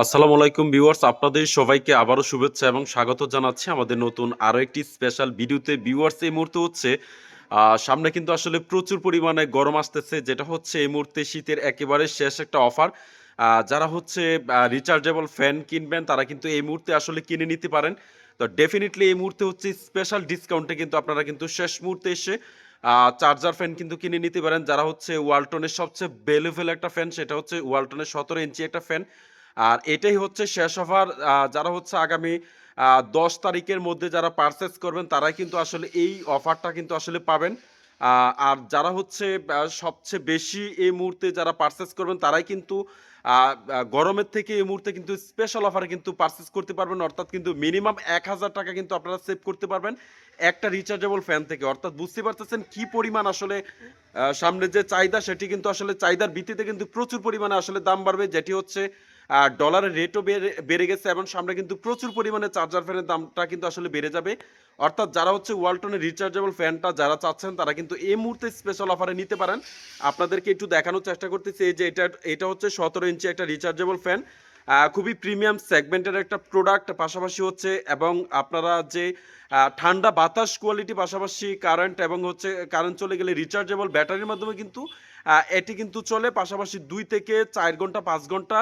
আসসালামু আলাইকুম ভিউয়ার্স, আপনাদের সবাইকে আবারও শুভেচ্ছা এবং স্বাগত জানাচ্ছি আমাদের নতুন আরও একটি স্পেশাল ভিডিওতে। ভিউয়ার্স, এই মুহূর্তে হচ্ছে সামনে কিন্তু আসলে প্রচুর পরিমাণে গরম আসতেছে, যেটা হচ্ছে এই মুহূর্তে শীতের একেবারে শেষ একটা অফার। যারা হচ্ছে রিচার্জেবল ফ্যান কিনবেন, তারা কিন্তু এই মুহূর্তে আসলে কিনে নিতে পারেন। তো ডেফিনেটলি এই মুহূর্তে হচ্ছে স্পেশাল ডিসকাউন্টে কিন্তু আপনারা কিন্তু শেষ মুহূর্তে এসে চার্জার ফ্যান কিন্তু কিনে নিতে পারেন। যারা হচ্ছে ওয়ালটনের সবচেয়ে বেলেভেল একটা ফ্যান সেটা হচ্ছে ওয়ালটনের সতেরো ইঞ্চি একটা ফ্যান আর এটাই হচ্ছে শেষ অফার যারা হচ্ছে আগামী দশ তারিখের মধ্যে যারা পারচেস করবেন, তারাই কিন্তু আসলে এই অফারটা কিন্তু আসলে পাবেন। আর যারা হচ্ছে সবচেয়ে বেশি এই মুহূর্তে যারা পারচেস করবেন, তারাই কিন্তু গরমের থেকে এই মুহূর্তে কিন্তু স্পেশাল অফারে কিন্তু পারচেস করতে পারবেন। অর্থাৎ কিন্তু মিনিমাম এক হাজার টাকা কিন্তু আপনারা সেভ করতে পারবেন একটা রিচার্জেবল ফ্যান থেকে। অর্থাৎ বুঝতে পারতেছেন কি পরিমাণ আসলে সামনে যে চাহিদা, সেটি কিন্তু আসলে চাহিদার ভিত্তিতে কিন্তু প্রচুর পরিমাণে আসলে দাম বাড়বে, যেটি হচ্ছে ডলারের রেটও বেড়ে গেছে এবং সামনে কিন্তু প্রচুর পরিমাণে চার্জার ফ্যানের দামটা কিন্তু আসলে বেড়ে যাবে। অর্থাৎ যারা হচ্ছে ওয়ালটনের রিচার্জেবল ফ্যানটা যারা চাচ্ছেন, তারা কিন্তু এই মুহূর্তে স্পেশাল অফারে নিতে পারেন। আপনাদেরকে একটু দেখানোর চেষ্টা করতেছি যে এটা এটা হচ্ছে সতেরো ইঞ্চি একটা রিচার্জেবল ফ্যান খুবই প্রিমিয়াম সেগমেন্টের একটা প্রোডাক্ট পাশাপাশি হচ্ছে, এবং আপনারা যে ঠান্ডা বাতাস কোয়ালিটি পাশাপাশি কারেন্ট এবং হচ্ছে কারেন্ট চলে গেলে রিচার্জেবল ব্যাটারির মাধ্যমে কিন্তু এটি কিন্তু চলে পাশাপাশি দুই থেকে চার ঘণ্টা, পাঁচ ঘণ্টা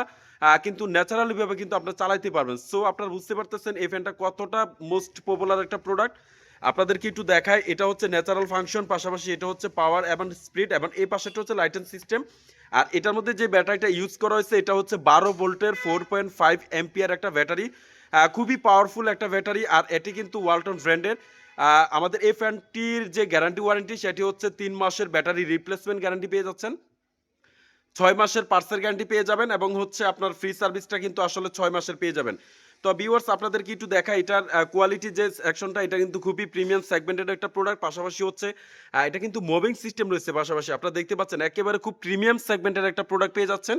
কিন্তু ন্যাচারালি ভাবে কিন্তু আপনার চালাইতে পারবেন। সো আপনারা বুঝতে পারতেছেন এই ফ্যানটা কতটা মোস্ট পপুলার একটা প্রোডাক্ট আপনাদেরকে একটু দেখায় এটা হচ্ছে ন্যাচারাল ফাংশন পাশাপাশি এটা হচ্ছে পাওয়ার এবং স্পিড এবং এই পাশেটা হচ্ছে লাইটেন সিস্টেম আর এটার মধ্যে যে ব্যাটারিটা ইউজ করা হয়েছে, এটা হচ্ছে বারো ভোল্টের ফোর পয়েন্ট ফাইভ এমপিয়ার একটা ব্যাটারি। খুবই পাওয়ারফুল একটা ব্যাটারি, আর এটি কিন্তু ওয়ালটন ব্র্যান্ডের আমাদের এই ফ্যানটির যে গ্যারান্টি ওয়ারেন্টি সেটি হচ্ছে তিন মাসের ব্যাটারি রিপ্লেসমেন্ট গ্যারান্টি পেয়ে যাচ্ছেন। ছয় মাসের পার্সেল গ্যারান্টি পেয়ে যাবেন এবং হচ্ছে আপনার ফ্রি সার্ভিসটা কিন্তু আসলে ছয় মাসের পেয়ে যাবেন। তো ভিউয়ার্স আপনাদেরকে একটু দেখা, এটার কোয়ালিটি যে সেকশনটা এটা কিন্তু খুবই প্রিমিয়াম সেগমেন্টের একটা প্রোডাক্ট পাশাপাশি হচ্ছে এটা কিন্তু মুভিং সিস্টেম রয়েছে পাশাপাশি। আপনারা দেখতে পাচ্ছেন, একেবারে খুব প্রিমিয়াম সেগমেন্টের একটা প্রোডাক্ট পেয়ে যাচ্ছেন।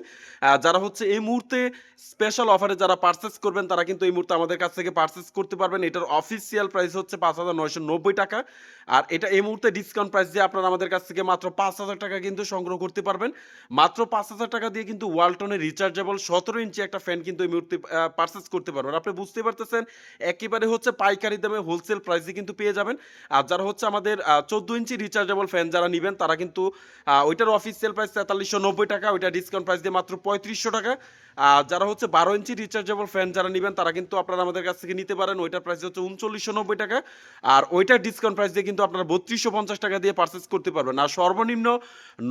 যারা হচ্ছে এই মুহূর্তে স্পেশাল অফারে যারা পার্চেস করবেন, তারা কিন্তু এই মুহূর্তে আমাদের কাছ থেকে পার্চেস করতে পারবেন। এটার অফিসিয়াল প্রাইস হচ্ছে পাঁচ হাজার নয়শো নব্বই টাকা। আর এটা এই মুহূর্তে ডিসকাউন্ট প্রাইস দিয়ে আপনারা আমাদের কাছ থেকে মাত্র পাঁচ হাজার টাকা কিন্তু সংগ্রহ করতে পারবেন। মাত্র পাঁচ হাজার টাকা দিয়ে কিন্তু ওয়ালটনের রিচার্জেবল সতেরো ইঞ্চি একটা ফ্যান কিন্তু এই মুহূর্তে পারচেস করতে পারবেন। আপনি বুঝতে পারতেছেন, একেবারে হচ্ছে পাইকারি দামে হোলসেল প্রাইসে কিন্তু পেয়ে যাবেন। আর যারা হচ্ছে আমাদের চোদ্দ ইঞ্চি রিচার্জেবল ফ্যান যারা নেবেন, তারা কিন্তু ওইটার অফিসিয়াল প্রাইস তেতাল্লিশশো নব্বই টাকা, ওইটা ডিসকাউন্ট প্রাইস দিয়ে মাত্র পঁয়ত্রিশশো টাকা। আর যারা হচ্ছে বারো ইঞ্চি রিচার্জেবল ফ্যান যারা নেবেন, তারা কিন্তু আপনারা আমাদের কাছ থেকে নিতে পারেন, ওইটার প্রাইস হচ্ছে উনচল্লিশশো নব্বই টাকা। আর ওইটার ডিসকাউন্ট প্রাইস দিয়ে কিন্তু আপনারা বত্রিশশো পঞ্চাশ টাকা দিয়ে পারচেস করতে পারবেন। আর সর্বনিম্ন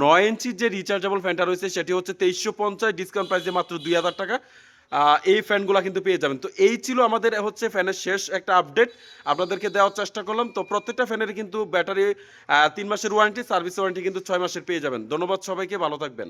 নয় ইঞ্চির যে রিচার্জেবল ফ্যানটা রয়েছে, সেটি হচ্ছে তেইশশো পঞ্চাশ ডিসকাউন্ট প্রাইস দিয়ে মাত্র দুই হাজার টাকা। এই ফ্যানগুলো কিন্তু পেয়ে যাবেন। তো এই ছিল আমাদের হচ্ছে ফ্যানের শেষ একটা আপডেট। আপনাদেরকে দেওয়ার চেষ্টা করলাম। তো প্রত্যেকটা ফ্যানের কিন্তু ব্যাটারি তিন মাসের ওয়ারেন্টি সার্ভিস ওয়ারেন্টি কিন্তু ছয় মাসের পেয়ে যাবেন। ধন্যবাদ সবাইকে, ভালো থাকবেন।